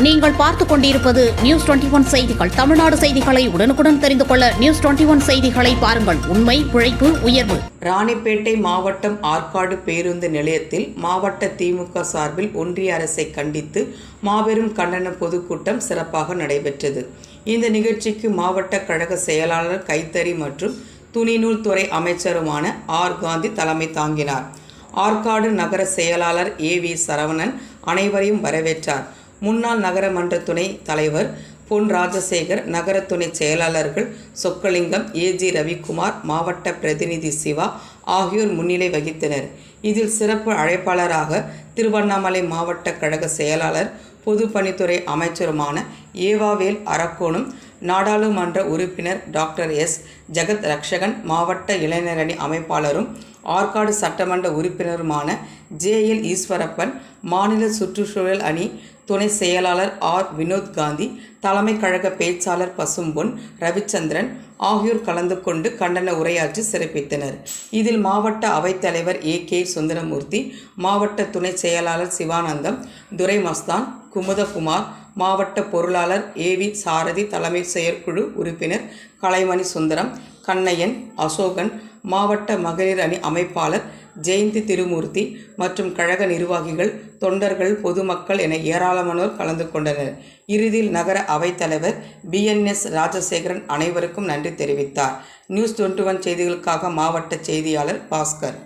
நீங்கள் பார்த்துக் கொண்டிருப்பது நியூஸ் டுவெண்டி ஒன் செய்திகள். தமிழ்நாடு செய்திகளை உடனுக்குடன் தெரிந்து கொள்ள நியூஸ் டுவெண்டி ஒன் செய்திகளை பாருங்கள். உண்மை உழைப்பு உயர்வு. ராணிப்பேட்டை மாவட்டம் ஆற்காடு பேருந்து நிலையத்தில் மாவட்ட திமுக சார்பில் ஒன்றிய அரசை கண்டித்து மாபெரும் கண்டன பொதுக்கூட்டம் சிறப்பாக நடைபெற்றது. இந்த நிகழ்ச்சிக்கு மாவட்ட கழக செயலாளர் கைத்தறி மற்றும் துணிநூல் துறை அமைச்சருமான ஆர். காந்தி தலைமை தாங்கினார். ஆற்காடு நகர செயலாளர் ஏ. வி. சரவணன் அனைவரையும் வரவேற்றார். முன்னாள் நகரமன்ற துணை தலைவர் பொன் ராஜசேகர் நகர துணை செயலாளர்கள் சொக்கலிங்கம் ஏஜி ரவிக்குமார் மாவட்ட பிரதிநிதி சிவா ஆகியோர் முன்னிலை வகித்தனர். இதில் சிறப்பு அழைப்பாளராக திருவண்ணாமலை மாவட்ட கழக செயலாளர் பொதுப்பணித்துறை அமைச்சருமான ஏவாவேல் அரக்கோணம் நாடாளுமன்ற உறுப்பினர் டாக்டர் எஸ். ஜெகத் ரக்ஷகன் மாவட்ட இளைஞரணி அமைப்பாளரும் ஆற்காடு சட்டமன்ற உறுப்பினருமான ஜே எல் ஈஸ்வரப்பன் மாநில சுற்றுச்சூழல் அணி துணை செயலாளர் ஆர். வினோத் காந்தி தலைமை கழக பேச்சாளர் பசும்பொன் ரவிச்சந்திரன் ஆகியோர் கலந்து கொண்டு கண்டன உரையாற்றி சிறப்பித்தனர். இதில் மாவட்ட அவைத்தலைவர் ஏ. கே. சுந்தரமூர்த்தி மாவட்ட துணை செயலாளர் சிவானந்தம் துரை மஸ்தான் குமுதகுமார் மாவட்ட பொருளாளர் ஏ. வி. சாரதி தலைமை செயற்குழு உறுப்பினர் கலைமணி சுந்தரம் கண்ணையன் அசோகன் மாவட்ட மகளிர் அணி அமைப்பாளர் ஜெயந்தி திருமூர்த்தி மற்றும் கழக நிர்வாகிகள் தொண்டர்கள் பொதுமக்கள் என ஏராளமானோர் கலந்து கொண்டனர். இறுதியில் நகர அவைத்தலைவர் பிஎன்எஸ் ராஜசேகரன் அனைவருக்கும் நன்றி தெரிவித்தார். நியூஸ் டுவெண்ட்டி ஒன் செய்திகளுக்காக மாவட்ட செய்தியாளர் பாஸ்கர்.